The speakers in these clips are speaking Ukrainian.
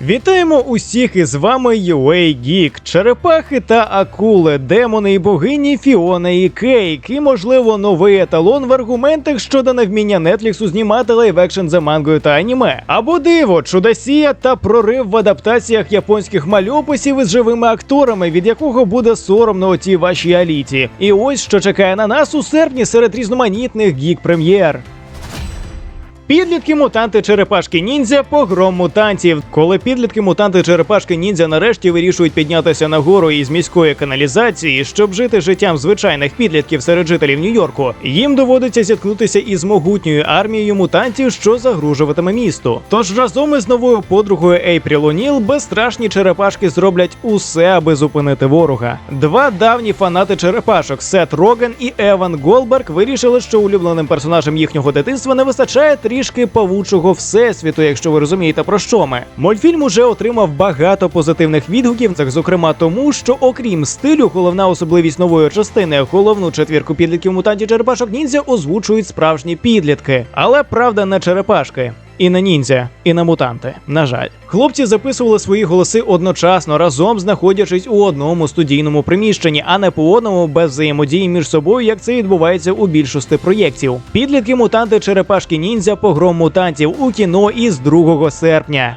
Вітаємо усіх із вами UA Geek, черепахи та акули, демони і богині Фіона і Кейк, і можливо новий еталон в аргументах щодо невміння Нетліксу знімати лайв-екшн за мангою та аніме. Або диво, чудосія та прорив в адаптаціях японських мальописів із живими акторами, від якого буде соромно отій вашій аліті. І ось що чекає на нас у серпні серед різноманітних гік-прем'єр. Підлітки мутанти черепашки ніндзя погром мутантів. Коли підлітки мутанти черепашки ніндзя нарешті вирішують піднятися нагору із міської каналізації, щоб жити життям звичайних підлітків серед жителів Нью-Йорку, їм доводиться зіткнутися із могутньою армією мутантів, що загрожуватиме місту. Тож разом із новою подругою Ейпріл О'Ніл безстрашні черепашки зроблять усе, аби зупинити ворога. Два давні фанати черепашок Сет Роген і Еван Голберг вирішили, що улюбленим персонажем їхнього дитинства не вистачає трішки павучого всесвіту, якщо ви розумієте про що ми. Мультфільм уже отримав багато позитивних відгуків, зокрема тому, що окрім стилю, головна особливість нової частини, головну четвірку підлітків мутантів черепашок ніндзя озвучують справжні підлітки, але правда не черепашки. І на ніндзя, і на мутанти. На жаль, хлопці записували свої голоси одночасно, разом знаходячись у одному студійному приміщенні, а не по одному без взаємодії між собою, як це відбувається у більшості проєктів. Підлітки мутанти черепашки ніндзя погром мутантів у кіно із 2 серпня.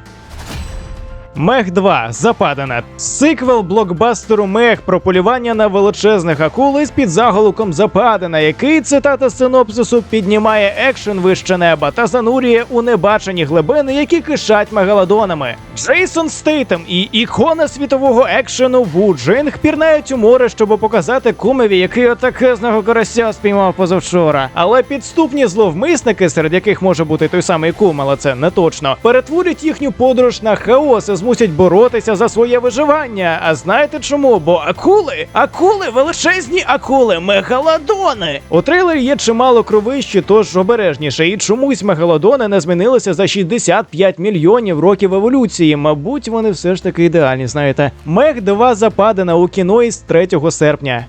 Мех 2 Западана. Сиквел блокбастеру Мех про полювання на величезних акул із під заголовком Западана, який цитата з синопсису піднімає екшен вище неба та занурює у небачені глибини, які кишать мегалодонами. Джейсон Стейтем і ікона світового екшену Ву Джинг пірнають у море, щоб показати кумові, який отакезного карася спіймав позавчора. Але підступні зловмисники, серед яких може бути той самий кум, але це не точно, перетворять їхню подорож на хаос і змусять боротися за своє виживання. А знаєте чому? Бо акули, акули, величезні акули, мегалодони. У трейлері є чимало кровищі, тож обережніше. І чомусь мегалодони не змінилися за 65 мільйонів років еволюції. Мабуть, вони все ж таки ідеальні. Знаєте, Мех 2 западена у кіно із 3 серпня.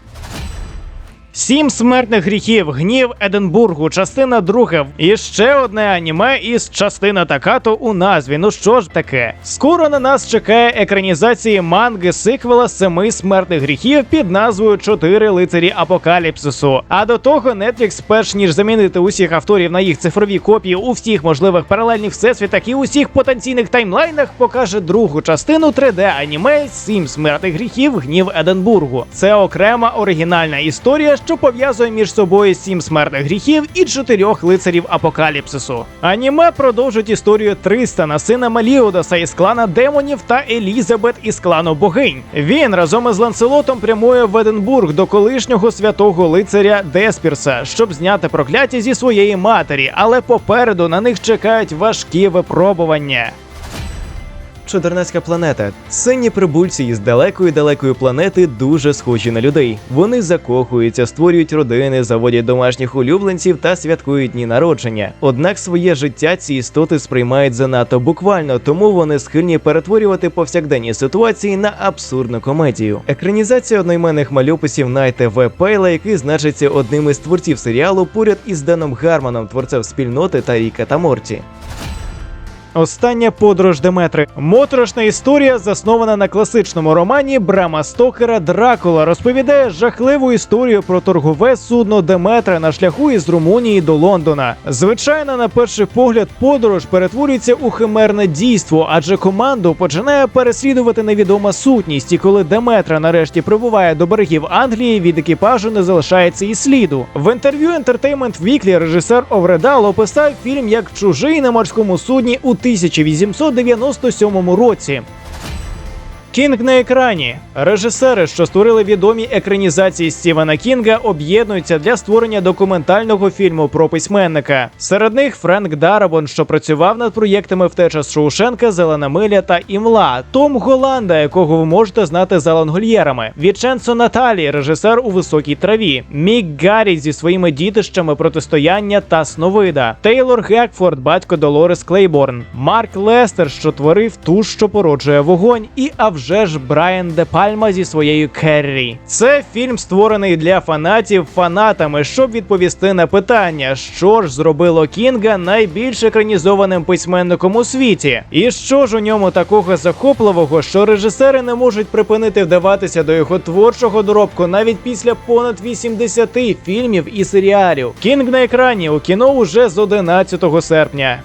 Сім смертних гріхів, гнів Единбургу, частина друга. І ще одне аніме із частина Такато у назві. Ну що ж таке? Скоро на нас чекає екранізації манги сиквела семи смертних гріхів під назвою Чотири лицарі апокаліпсису. А до того Netflix, перш ніж замінити усіх авторів на їх цифрові копії у всіх можливих паралельних всесвітах і усіх потенційних таймлайнах, покаже другу частину 3D аніме Сім смертних гріхів, гнів Единбургу. Це окрема оригінальна історія що пов'язує між собою сім смертних гріхів і чотирьох лицарів апокаліпсису. Аніме продовжить історію Тристана, сина Маліодаса із клана демонів та Елізабет із клану богинь. Він разом із Ланселотом прямує в Единбург до колишнього святого лицаря Деспірса, щоб зняти прокляття зі своєї матері, але попереду на них чекають важкі випробування. Чудернацька планета. Синні прибульці із далекої далекої планети дуже схожі на людей. Вони закохуються, створюють родини, заводять домашніх улюбленців та святкують дні народження. Однак своє життя ці істоти сприймають занадто буквально, тому вони схильні перетворювати повсякденні ситуації на абсурдну комедію. Екранізація одноіменних мальописів Найте В. Пейла, який значиться одним із творців серіалу, поряд із Деном Гарманом, творцем спільноти та Ріка та Морті. Остання подорож Деметри. Моторошна історія, заснована на класичному романі Брама Стокера Дракула, розповідає жахливу історію про торгове судно Деметра на шляху із Румунії до Лондона. Звичайно, на перший погляд, подорож перетворюється у химерне дійство, адже команду починає переслідувати невідома сутність. І коли Деметра нарешті прибуває до берегів Англії, від екіпажу не залишається і сліду. В інтерв'ю Entertainment Weekly режисер Овредал описав фільм як чужий на морському судні у 1897 році. Кінг на екрані. Режисери, що створили відомі екранізації Стівена Кінга, об'єднуються для створення документального фільму про письменника. Серед них Френк Дарабон, що працював над проєктами Втеча з Шоушенка, Зелена миля та Імла, Том Голланда, якого ви можете знати за лангольєрами, Віченцо Наталі, режисер у високій траві, Мік Гаррі зі своїми дітищами протистояння та Сновида, Тейлор Гекфорд, батько Долорес Клейборн, Марк Лестер, що творив ту, що породжує вогонь, і а вже ж Брайан Де Пальма зі своєю Керрі. Це фільм створений для фанатів фанатами, щоб відповісти на питання, що ж зробило Кінга найбільш екранізованим письменником у світі, і що ж у ньому такого захопливого, що режисери не можуть припинити вдаватися до його творчого доробку навіть після понад 80 фільмів і серіалів. Кінг на екрані у кіно уже з 11 серпня.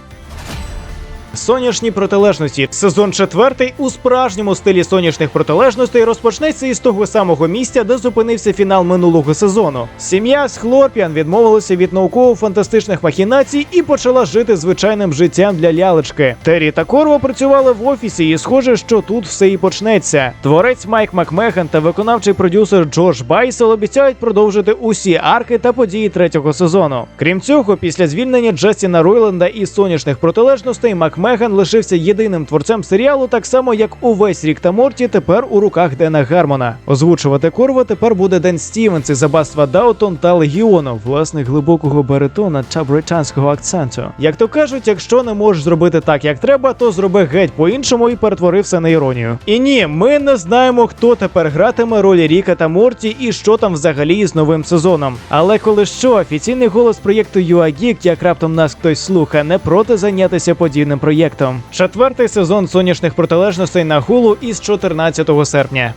Сонячні протилежності. Сезон четвертий у справжньому стилі сонячних протилежностей розпочнеться із того самого місця, де зупинився фінал минулого сезону. Сім'я з Хлорпіан відмовилася від науково-фантастичних махінацій і почала жити звичайним життям для лялечки. Террі та Корво працювали в офісі, і схоже, що тут все і почнеться. Творець Майк Макмеган та виконавчий продюсер Джордж Байсел обіцяють продовжити усі арки та події третього сезону. Крім цього, після звільнення Джастіна Ройленда із сонячних протилежностей Макмеган лишився єдиним творцем серіалу, так само як увесь рік та Морті тепер у руках Дена Гармона. Озвучувати Корво тепер буде Ден Стівенс із аббатства Даутон та Легіону, власне глибокого баритона та британського акценту. Як то кажуть, якщо не можеш зробити так, як треба, то зроби геть по-іншому і перетвори все на іронію. І ні, ми не знаємо, хто тепер гратиме ролі Ріка та Морті і що там взагалі із новим сезоном. Але коли що, офіційний голос проєкту UAGeek, як раптом нас хтось слуха, не проти зайнятися подібним проєктом. Четвертий сезон сонячних протилежностей на гулу із 14 серпня.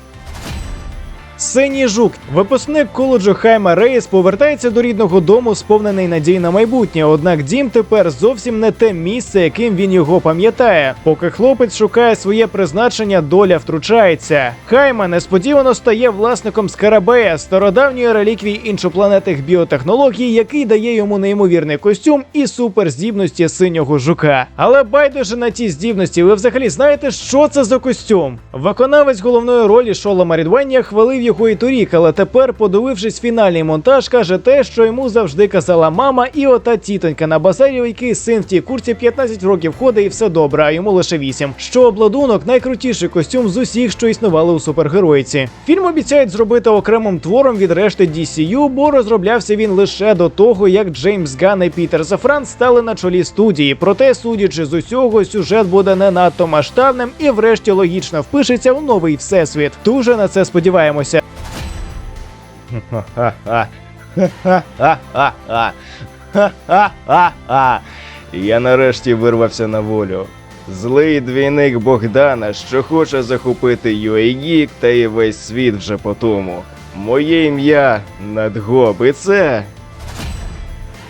Синій жук, випускник коледжу Хайма Рейс, повертається до рідного дому, сповнений надій на майбутнє. Однак дім тепер зовсім не те місце, яким він його пам'ятає. Поки хлопець шукає своє призначення, доля втручається. Хайма несподівано стає власником Скарабея, стародавньої реліквії іншопланетних біотехнологій, який дає йому неймовірний костюм і суперздібності синього жука. Але байдуже на ті здібності, ви взагалі знаєте, що це за костюм? Виконавець головної ролі Шола Марідвення хвалив його і торік, але тепер, подивившись фінальний монтаж, каже те, що йому завжди казала мама і ота тітонька на базарі, який син в тій курці 15 років ходить і все добре, а йому лише 8. Що обладунок найкрутіший костюм з усіх, що існували у супергероїці. Фільм обіцяють зробити окремим твором від решти DCU, бо розроблявся він лише до того, як Джеймс Ганн і Пітер Зафран стали на чолі студії. Проте, судячи з усього, сюжет буде не надто масштабним і, врешті, логічно впишеться у новий всесвіт. Дуже на це сподіваємося. Я нарешті вирвався на волю. Злий двійник Богдана, що хоче захопити UA та і весь світ вже по тому. Моє ім'я Надгоб, і це.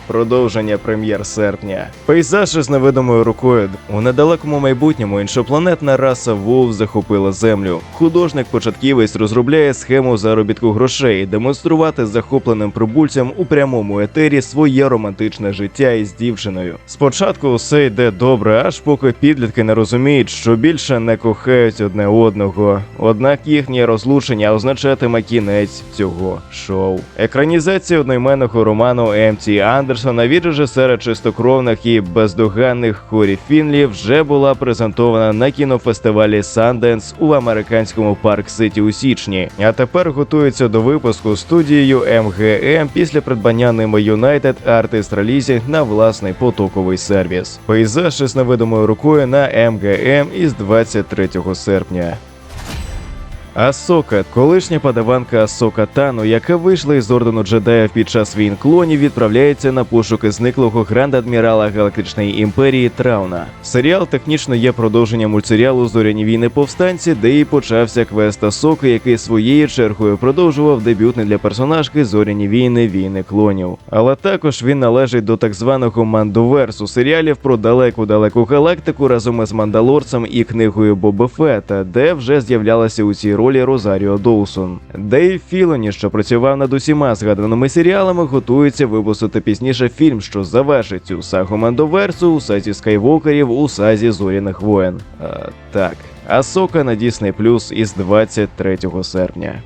Продовження прем'єр серпня. Пейзаж із невидимою рукою. У недалекому майбутньому іншопланетна раса Вов захопила землю. Художник-початківець розробляє схему заробітку грошей, демонструвати захопленим прибульцям у прямому етері своє романтичне життя із дівчиною. Спочатку усе йде добре, аж поки підлітки не розуміють, що більше не кохають одне одного. Однак їхнє розлучення означатиме кінець цього шоу. Екранізація одноіменного роману М.Т. Андерсона від режисера чистокровних і бездоганних Хорі Фінлі вже була презентована на кінофестивалі Sundance у американському Парк Ситі у січні. А тепер готується до випуску студією МГМ після придбання ними United Artist Releasing на власний потоковий сервіс. Пейзаж із невидимою рукою на МГМ із 23 серпня. Асока, колишня подаванка Асока Тану, яка вийшла із ордену джедаїв під час війн клонів, відправляється на пошуки зниклого гранд-адмірала Галактичної імперії Трауна. Серіал технічно є продовженням мультсеріалу Зоряні війни повстанці, де і почався квест Асоки, який своєю чергою продовжував дебютний для персонажки Зоряні війни війни клонів. Але також він належить до так званого Мандоверсу серіалів про далеку далеку галактику разом із Мандалорцем і книгою Боба Фета, де вже з'являлася у цій ролі Розаріо Доусон. Дейв Філоні, що працював над усіма згаданими серіалами, готується випустити пізніше фільм, що завершить цю сагу Мандоверсу у сазі Скайвокерів у сазі Зоряних воєн. А, так, Асока на Disney Plus із 23 серпня.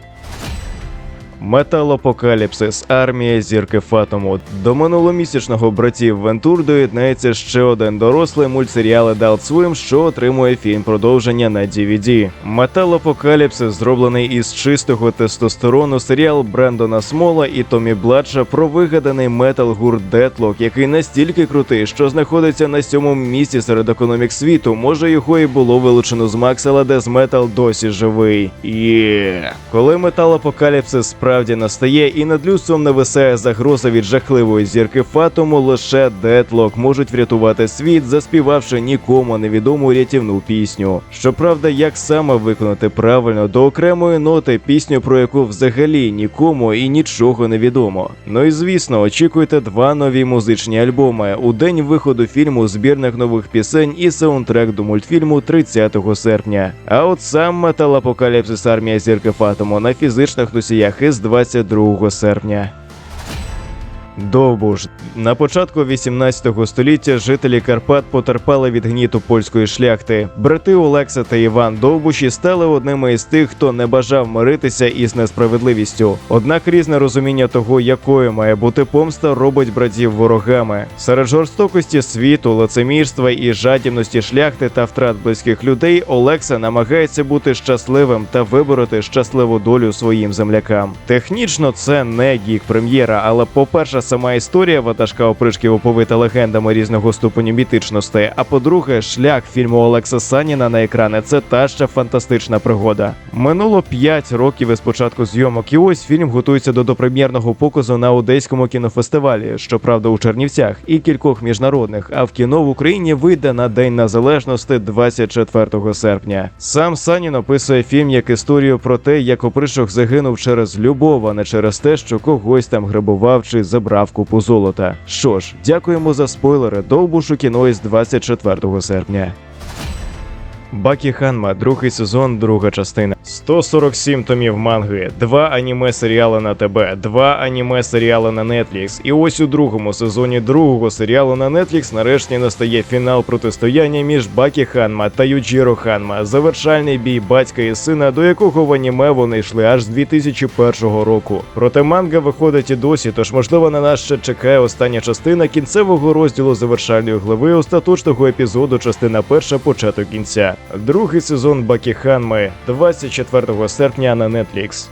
Металопокаліпсис, армія зірки Фатому. До минуломісячного братів Вентур доєднається ще один дорослий мультсеріал Adult Swim, що отримує фільм продовження на DVD. Металопокаліпсис зроблений із чистого тестостерону серіал Брендона Смола і Томі Бладша про вигаданий метал гурт Детлок, який настільки крутий, що знаходиться на сьомому місці серед економік світу. Може його і було вилучено з Макса, але Дез Метал досі живий. І коли металопокаліпсис справді настає, і над людством нависає загроза від жахливої зірки Фатому, лише Детлок можуть врятувати світ, заспівавши нікому невідому рятівну пісню. Щоправда, як саме виконати правильно до окремої ноти пісню, про яку взагалі нікому і нічого не відомо. Ну і звісно, очікуйте два нові музичні альбоми у день виходу фільму збірник нових пісень і саундтрек до мультфільму 30 серпня. А от сам металопокаліпсис армія зірки Фатому на фізичних носіях із 22 серпня. Довбуш на початку 18 століття жителі Карпат потерпали від гніту польської шляхти. Брати Олекса та Іван Довбуші стали одними із тих, хто не бажав миритися із несправедливістю. Однак різне розуміння того, якою має бути помста, робить братів ворогами. Серед жорстокості світу, лицемірства і жадібності шляхти та втрат близьких людей Олекса намагається бути щасливим та вибороти щасливу долю своїм землякам. Технічно це не гік прем'єра, але по-перше, сама історія ватажка опришків оповита легендами різного ступеню мітичності. А по-друге, шлях фільму Олекса Саніна на екрани це та ще фантастична пригода. Минуло 5 років із початку зйомок, і ось фільм готується до допрем'єрного показу на одеському кінофестивалі, щоправда, у Чернівцях і кількох міжнародних. А в кіно в Україні вийде на День Незалежності 24 серпня. Сам Санін описує фільм як історію про те, як опришок загинув через любов, а не через те, що когось там грабував чи забрав купу золота. Що ж, дякуємо за спойлери. Довбушу кіно із 24 серпня. Бакі Ханма, другий сезон, друга частина. 147 томів манги, два аніме серіали на ТБ, два аніме серіали на Netflix. І ось у другому сезоні другого серіалу на Netflix нарешті настає фінал протистояння між Бакі Ханма та Юджіро Ханма, завершальний бій батька і сина, до якого в аніме вони йшли аж з 2001 року. Проте манга виходить і досі, тож можливо на нас ще чекає остання частина кінцевого розділу завершальної глави остаточного епізоду, частина перша початок кінця. Другий сезон Бакіханми 24 серпня на Netflix.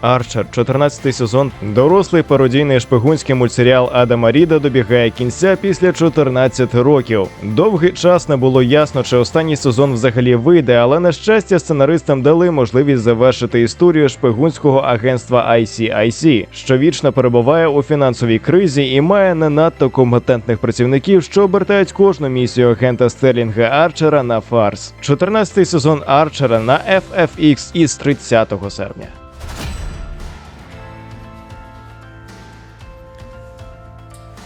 Арчер, 14 сезон, дорослий пародійний шпигунський мультсеріал Адама Ріда добігає кінця після 14 років. Довгий час не було ясно, чи останній сезон взагалі вийде, але на щастя, сценаристам дали можливість завершити історію шпигунського агентства ICIC, що вічно перебуває у фінансовій кризі і має не надто компетентних працівників, що обертають кожну місію агента Стерлінга Арчера на фарс. 14 сезон Арчера на FFX із 30 серпня.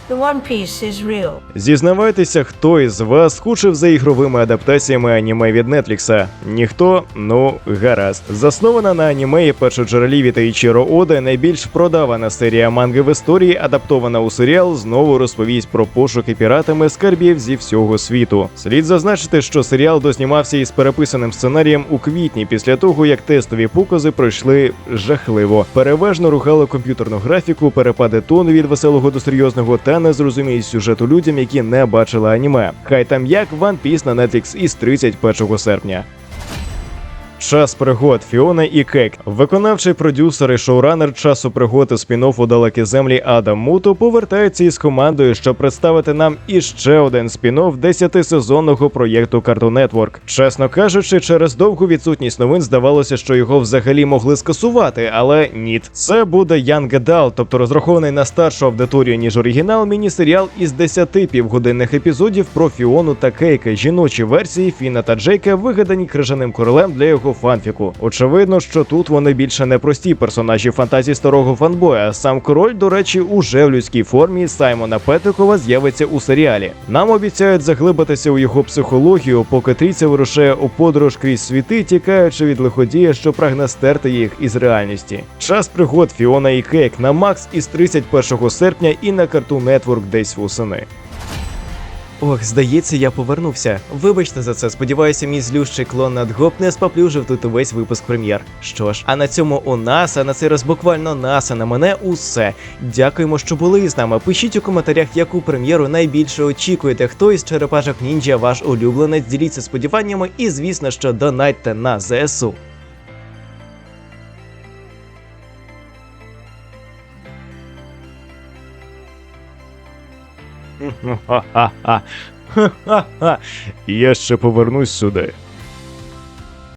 The One Piece is real. Зізнавайтеся, хто із вас скучив за ігровими адаптаціями аніме від Нетлікса? Ніхто? Ну, гаразд. Заснована на аніме і першоджерелі від Ейчіро Ода, найбільш продавана серія манги в історії, адаптована у серіал, знову розповість про пошуки піратами скарбів зі всього світу. Слід зазначити, що серіал дознімався із переписаним сценарієм у квітні, після того як тестові покази пройшли жахливо. Переважно ругали комп'ютерну графіку, перепади тону від веселого до серйозного та незрозумілість сюжету людям, які не бачили аніме. Хай там як One Piece на Netflix із 31 серпня. Час пригод Фіона і Кек. Виконавчий продюсер і шоуранер часу пригод і спін-оффу далекі землі Адам Муто повертається із командою, щоб представити нам іще один спін-офф десятисезонного проєкту Cartoon Network. Чесно кажучи, через довгу відсутність новин здавалося, що його взагалі могли скасувати, але ні. Це буде Young Adult, тобто розрахований на старшу аудиторію, ніж оригінал, міні-серіал із 10 півгодинних епізодів про Фіону та Кейка, жіночі версії Фіна та Джейка, вигадані крижаним королем для його фанфіку. Очевидно, що тут вони більше не прості персонажі фантазії старого фанбоя. Сам король, до речі, уже в людській формі Саймона Петрикова з'явиться у серіалі. Нам обіцяють заглибитися у його психологію, поки трійця вирушає у подорож крізь світи, тікаючи від лиходія, що прагне стерти їх із реальності. Час пригод Фіона і Кейк на Макс із 31 серпня і на Cartoon Network десь восени. Ох, здається, я повернувся. Вибачте за це. Сподіваюся, мій злющий клон надгоп не споплюжив тут увесь випуск прем'єр. Що ж, а на цьому у нас, а на цей раз буквально нас, а на мене усе. Дякуємо, що були з нами. Пишіть у коментарях, яку прем'єру найбільше очікуєте. Хто із черепашок ніндзя ваш улюбленець, діліться сподіваннями і, звісно, що донатьте на ЗСУ. Я ще повернусь сюди.